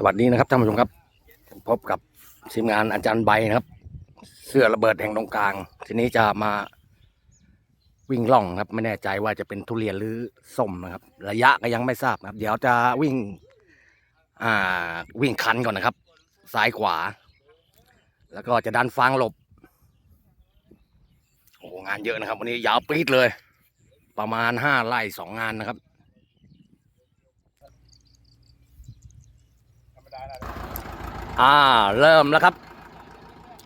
สวัสดีนะครับท่านผู้ชมครับ พบกับทีมงานอาจารย์ใบนะครับ เสื้อระเบิดแห่งตรงกลาง ทีนี้จะมาวิ่งล่องครับ ไม่แน่ใจว่าจะเป็นทุเรียนหรือส้มนะครับ ระยะก็ยังไม่ทราบนะครับ เดี๋ยวจะวิ่งอ่าวิ่งคันก่อนนะครับ ซ้ายขวา แล้วก็จะดันฟางหลบโอ้งานเยอะนะครับ วันนี้ยาวปี๊ดเลย ประมาณห้าไร่สองงานนะครับ อ่า เริ่มแล้วครับ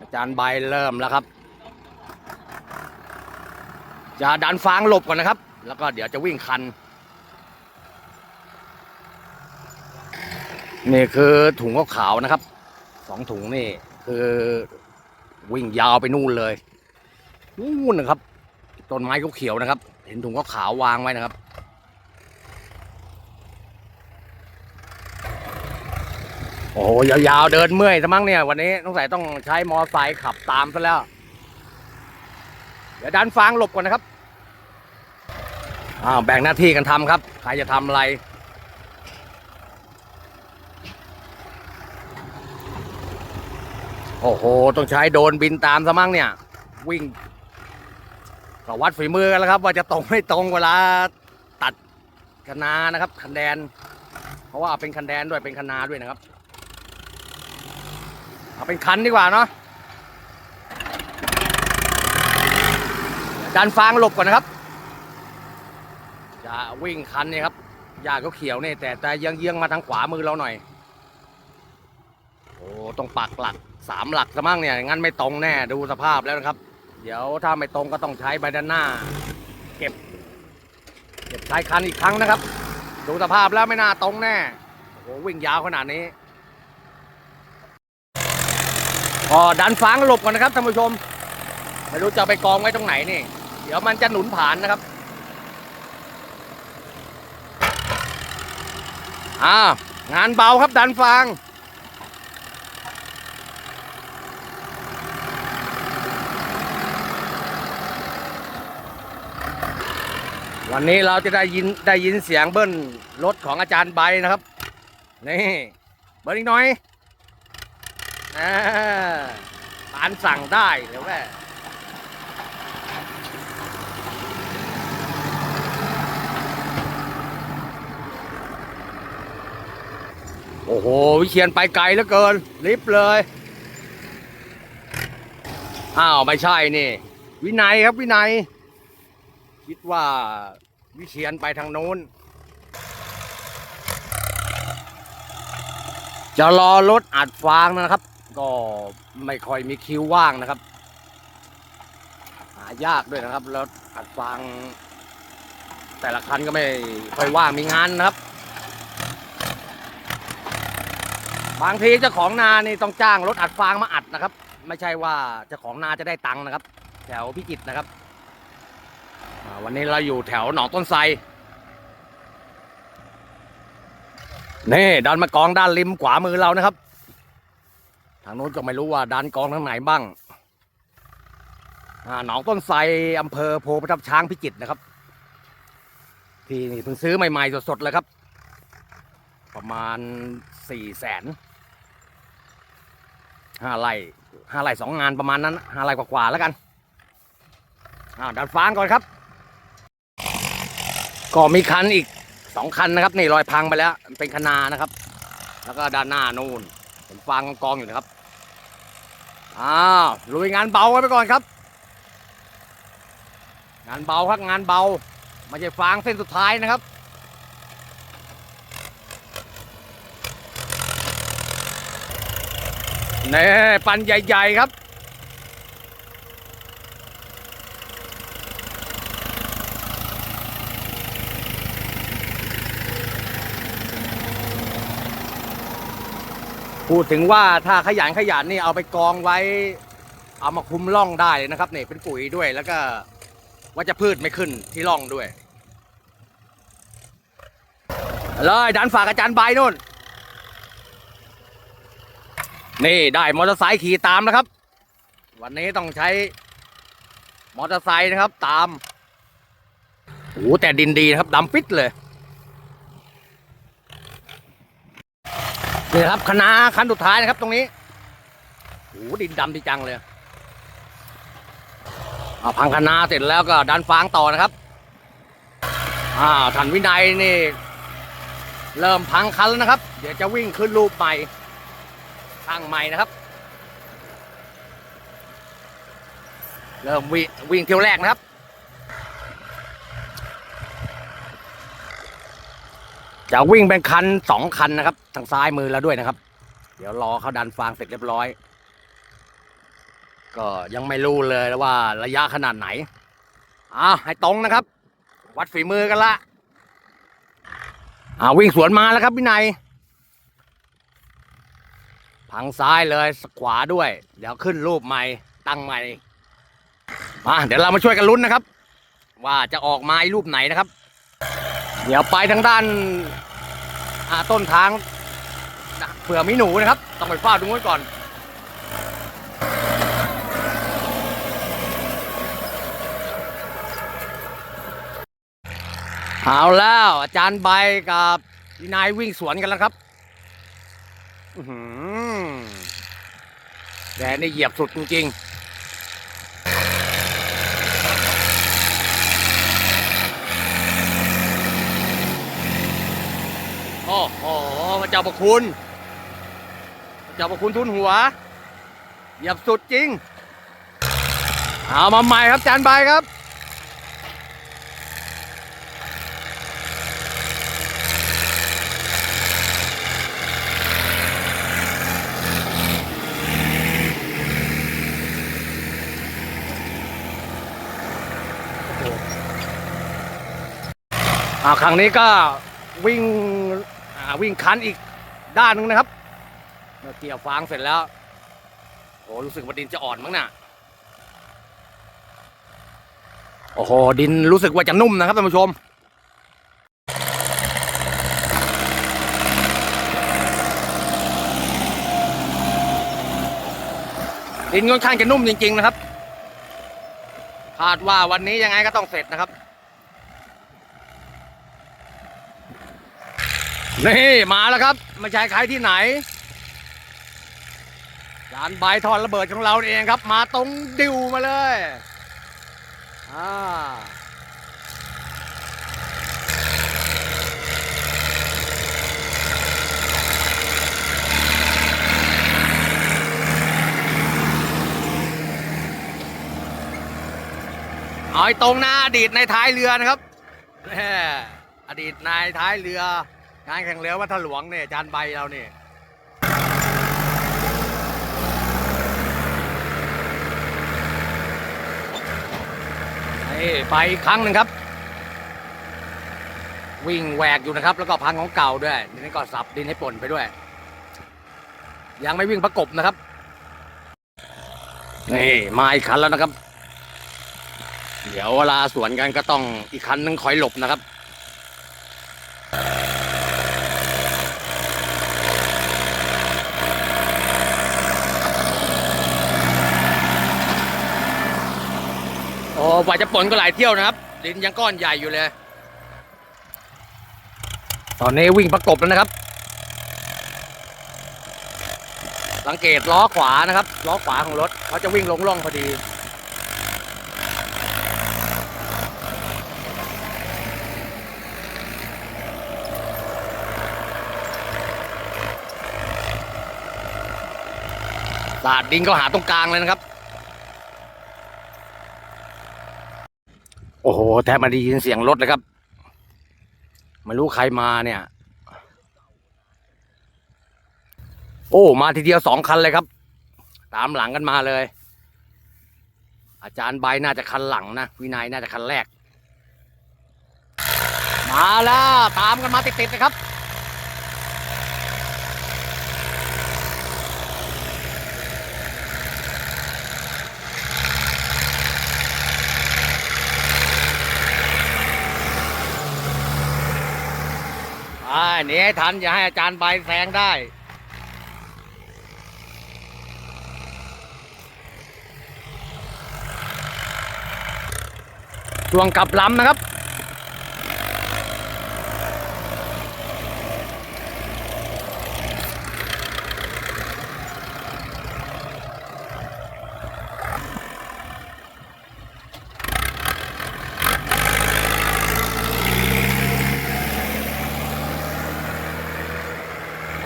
อาจารย์ใบเริ่มแล้วครับ จะดันฟางหลบก่อนนะครับ แล้วก็เดี๋ยวจะวิ่งคัน นี่คือถุงขาวๆนะครับ สองถุงนี่ คือวิ่งยาวไปนู่นเลยนู่นนะครับต้นไม้เขียวๆนะครับ เห็นถุงขาวๆวางไว้นะครับ โอ้โหยาวๆเดินเมื่อยซะมั้งเนี่ย วันนี้ต้องใส่ต้องใช้มอไซค์ขับตามซะแล้ว เดี๋ยวดันฟางหลบก่อนนะครับอ้าวแบ่งหน้าที่กันทำครับ ใครจะทำอะไรโอ้โห ต้องใช้โดนบินตามซะมั้งเนี่ย วิ่งก็วัดฝีมือกันแล้วครับ ว่าจะตรงไม่ตรงเวลาตัดคะนานะครับ คะแนน เพราะว่าเป็นคะแนนด้วยเป็นคะนาด้วยนะครับ เอาเป็นคันดีกว่าเนาะดันฟางหลบก่อนนะครับ จะวิ่งคันนี่ครับหญ้าก็เขียวนี่แต่แต่เยื้องมาทางขวามือเราหน่อย โอ้ต้องปักหลักสามหลักซะมั่งเนี่ยงั้นไม่ตรงแน่ดูสภาพแล้วนะครับ เดี๋ยวถ้าไม่ตรงก็ต้องใช้ใบด้านหน้า เก็บ เก็บใช้คันอีกครั้งนะครับ ดูสภาพแล้วไม่น่าตรงแน่โอ้วิ่งยาวขนาดนี้ ก็ดันฟางหลบก่อนนะครับท่านผู้ชม ไม่รู้จะไปกองไว้ตรงไหนนี่ เดี๋ยวมันจะหนุนผ่านนะครับอ้างานเบาครับดันฟางวันนี้เราจะได้ยินได้ยินเสียงเบิ้ลรถของอาจารย์ใบนะครับ นี่ เบิ้ลอีกหน่อย อ่าปานสั่งได้เดี๋ยวแม่โอ้โห วิเชียนไปไกลเหลือเกิน ลิฟต์เลย อ้าว ไม่ใช่นี่ วินัยครับวินัย คิดว่าวิเชียนไปทางโน้น จะรอรถอัดฟางนะครับ ก็ไม่ค่อยมีคิวว่างนะครับ หายากด้วยนะครับ แล้วอัดฟางแต่ละคันก็ไม่ค่อยว่างมีงานนะครับ บางทีเจ้าของนานี่ต้องจ้างรถอัดฟางมาอัดนะครับ ไม่ใช่ว่าเจ้าของนาจะได้ตังค์นะครับ แถวพิจิตรนะครับวันนี้เราอยู่แถวหนองต้นไทรนี่ดันมากองด้านริมขวามือเรานะครับ ทางโน้นก็ไม่รู้ว่าดันกองทางไหนบ้างหนองต้นไทรอำเภอโพประทับช้างพิจิตรนะครับ ที่นี่เพิ่งซื้อใหม่ๆสดๆเลยครับ ประมาณสี่แสนห้าไร่ห้าไร่สองงานประมาณนั้นห้าไร่กว่าๆแล้วกันอ่าดันฟางก่อนครับ ก็มีคันอีกสองคันนะครับนี่รอยพังไปแล้วเป็นคนานะครับ แล้วก็ด้านหน้านู่นเห็นฟางกองอยู่นะครับ อ้าวลุยงานเบาไว้ไปก่อนครับ งานเบาครับงานเบาไม่ใช่ฟางเส้นสุดท้ายนะครับเน่ปันใหญ่ ๆ ครับ พูดถึงว่าถ้าขยันขยันนี่เอาไปกองไว้ เอามาคุมร่องได้เลยนะครับเนี่ยเป็นปุ๋ยด้วยแล้วก็ว่าจะพืชไม่ขึ้นที่ร่องด้วยเลยดันฝากอาจารย์ใบนู่น นี่ได้มอเตอร์ไซค์ขี่ตามนะครับ วันนี้ต้องใช้มอเตอร์ไซค์นะครับตามโอ้แต่ดินดีนะครับดำปิดเลย นี่ครับคณะคันสุดท้ายนะครับตรงนี้โอ้ดินดำดีจังเลยเอาพังคณะเสร็จแล้วก็ดันฟางต่อนะครับ อ่าท่านวินัยนี่ เริ่มพังคันแล้วนะครับ เดี๋ยวจะวิ่งขึ้นรูปใหม่ตั้งใหม่นะครับ เริ่มวิ่งวิ่งเที่ยวแรกนะครับ จะวิ่งเป็นคันสองคันนะครับ ทางซ้ายมือแล้วด้วยนะครับ เดี๋ยวรอเขาดันฟางเสร็จเรียบร้อย ก็ยังไม่รู้เลยว่าระยะขนาดไหนอ่าให้ตรงนะครับ วัดฝีมือกันละอ่าวิ่งสวนมาแล้วครับพี่นายพังซ้ายเลยขวาด้วย เดี๋ยวขึ้นรูปใหม่ตั้งใหม่มาเดี๋ยวเรามาช่วยกันลุ้นนะครับ ว่าจะออกมาไอ้รูปไหนนะครับ เดี๋ยวไปทางด้านอ่าต้นทางนะเผื่อมีหนูนะครับ ต้องไปเฝ้าตรงนู้นก่อน เอาแล้วอาจารย์ใบกับนายวิ่งสวนกันแล้วครับแต่นี่เหยียบสุดจริงๆ อ้โหพระเจ้าประคุณพระเจ้าประคุณทุนหัว เหยียบสุดจริง เอามาใหม่ครับจารย์ใบครับอ่าครั้งนี้ก็วิ่ง วิ่งคันอีกด้านหนึงนะครับเมื่อเกี่ยวฟางเสร็จแล้วโอ้รู้สึกว่าดินจะอ่อนมั้งน่ะโอ้โหดินรู้สึกว่าจะนุ่มนะครับท่านผู้ชมดินค่อนข้างจะนุ่มจริง ๆ นะครับ คาดว่าวันนี้ยังไงก็ต้องเสร็จนะครับ นี่มาแล้วครับไม่ใช่ใครที่ไหนจานใบทอนระเบิดของเราเองครับ มาตรงดิวมาเลยอ่าเอาตรงหน้าอดีตในท้ายเรือนะครับอดีตนายท้ายเรือ งานแข่งเรือวัดถลวงเนี่ยจานใบเราเนี่ยนี่ไปอีกครั้งหนึ่งครับ วิ่งแหวกอยู่นะครับ แล้วก็พังของเก่าด้วยนี่ก็สับดินให้ป่นไปด้วย ยังไม่วิ่งประกบนะครับนี่มาอีกคันแล้วนะครับ เดี๋ยวเวลาสวนกันก็ต้องอีกคันนึงคอยหลบนะครับ กว่าจะปนก็หลายเที่ยวนะครับดินยังก้อนใหญ่อยู่เลย ตอนนี้วิ่งประกบแล้วนะครับ สังเกตล้อขวานะครับ ล้อขวาของรถเขาจะวิ่งลงร่องพอดีสาดดินก็หาตรงกลางเลยนะครับ โอ้โหแทบไมาได้ยินเสียงรถเลยครับ ไม่รู้ใครมาเนี่ย โอ้ มาทีเดียวสองคันเลยครับ ตามหลังกันมาเลย อาจารย์ใบน่าจะคันหลังนะ วินัยน่าจะคันแรก มาแล้ว ตามกันมาติดๆนะครับ อ่าหนีให้ทันอย่าให้อาจารย์ใบแซงได้ ช่วงกลับลำนะครับ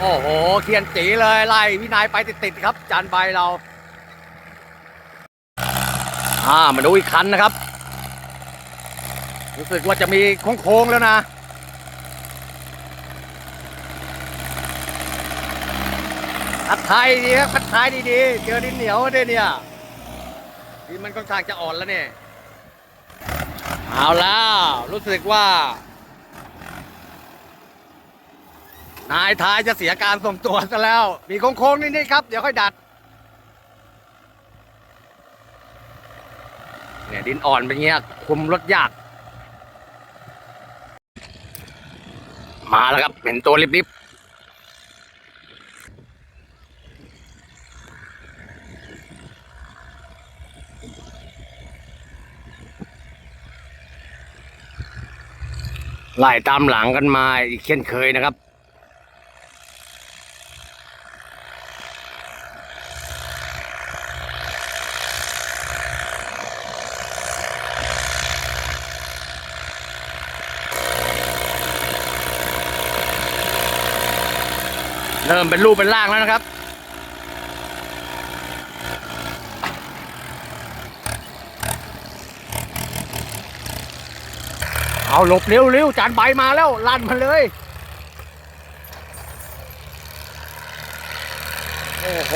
โอ้โหเขียนจีเลยไล่พี่นายไปติดๆครับ จานใบเราอ่ามาดูอีกคันนะครับ รู้สึกว่าจะมีโค้งๆแล้วนะพัดไทยดีครับพัดไทยดีๆเจอดินเหนียวด้วยเนี่ยดินมันค่อนข้างจะอ่อนแล้วเนี่ยเอาแล้วรู้สึกว่า นายท้ายจะเสียการทรงตัวซะแล้ว มีโค้งๆนิดๆครับ เดี๋ยวค่อยดัด เนี่ยดินอ่อนเป็นเงี้ย คุมรถยาก มาแล้วครับ เห็นตัวริบๆไล่ตามหลังกันมาอีกเช่นเคยนะครับ ริ่มเป็นรูปเป็นร่างแล้วนะครับ เอาหลบเร็วเร็วจานใบมาแล้ว ลั่นมาเลย โอ้โห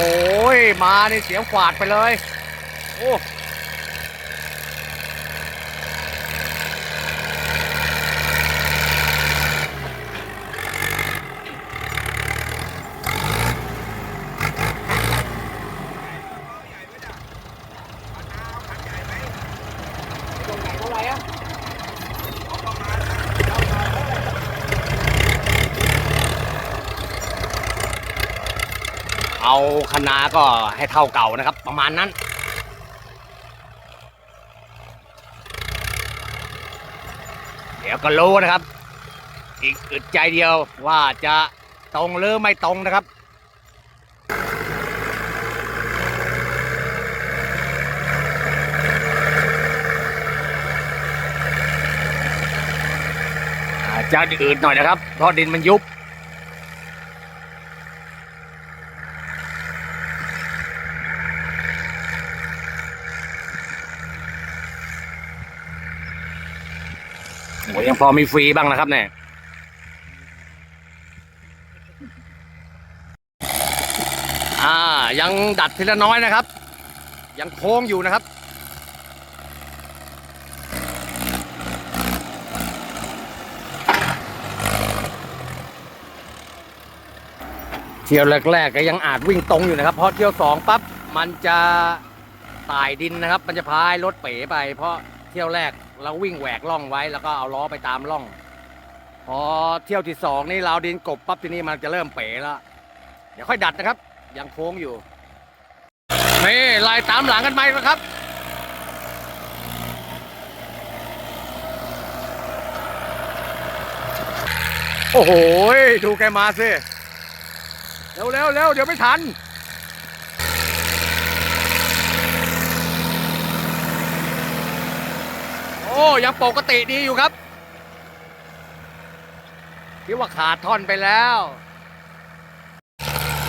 มาในเสียงขวาดไปเลย โอ้ เอาคณะก็ให้เท่าเก่านะครับ ประมาณนั้น เดี๋ยวก็รู้นะครับ อีกอึดใจเดียวว่าจะตรงหรือไม่ตรงนะครับ จะอืดหน่อยนะครับ เพราะดินมันยุบ โอ้ยังพอมีฟรีบ้างนะครับเนี่ยอ่ายังดัดทีละน้อยนะครับ ยังโค้งอยู่นะครับ ที่ยวแรกๆก็ยังอาจวิ่งตรงอยู่นะครับเพราะเที่ยวสองปั๊บมันจะตายดินนะครับ มันจะพายรถเป๋ไป เพราะเที่ยวแรกเราวิ่งแหวกล่องไว้ แล้วก็เอาล้อไปตามล่อง พอเที่ยวที่สองนี่เราดินกบปั๊บที่นี้มันจะเริ่มเป๋แล้วเดี๋ยวค่อยดัดนะครับ ยังโค้งอยู่นี่ไล่ตามหลังกันไปนะครับโอ้โห ดูแกมาสิ เร็วเร็วเร็วเดี๋ยวไม่ทันโอ้ยังปกติดีอยู่ครับคิดว่าขาดท่อนไปแล้ว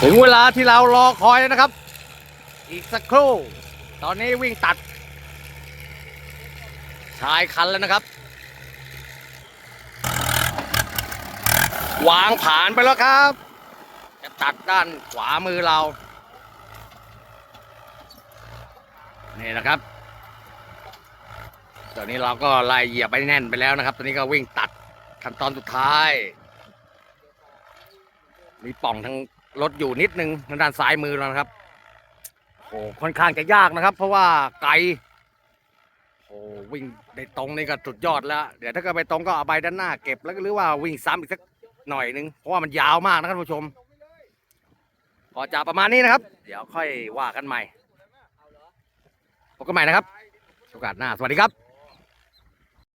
ถึงเวลาที่เรารอคอยแล้วนะครับ อีกสักครู่ ตอนนี้วิ่งตัด ชายคันแล้วนะครับ วางผ่านไปแล้วครับ ตัดด้านขวามือเรา นี่นะครับ ตอนนี้เราก็ไล่เหยียบไปแน่นไปแล้วนะครับ ตอนนี้ก็วิ่งตัดขั้นตอนสุดท้าย มีป่องทางรถอยู่นิดนึงทางด้านซ้ายมือเรานะครับ โอ้ค่อนข้างจะยากนะครับ เพราะว่าไกลโอ้วิ่งได้ตรงนี่ก็สุดยอดแล้ว เดี๋ยวถ้าเกิดไปตรงก็เอาใบด้านหน้าเก็บแล้วก็หรือว่าวิ่งซ้ำอีกสักหน่อยนึง เพราะว่ามันยาวมากนะครับผู้ชม ก็จะประมาณนี้นะครับ เดี๋ยวค่อยว่ากันใหม่พบกันใหม่นะครับ โอกาสหน้า สวัสดีครับ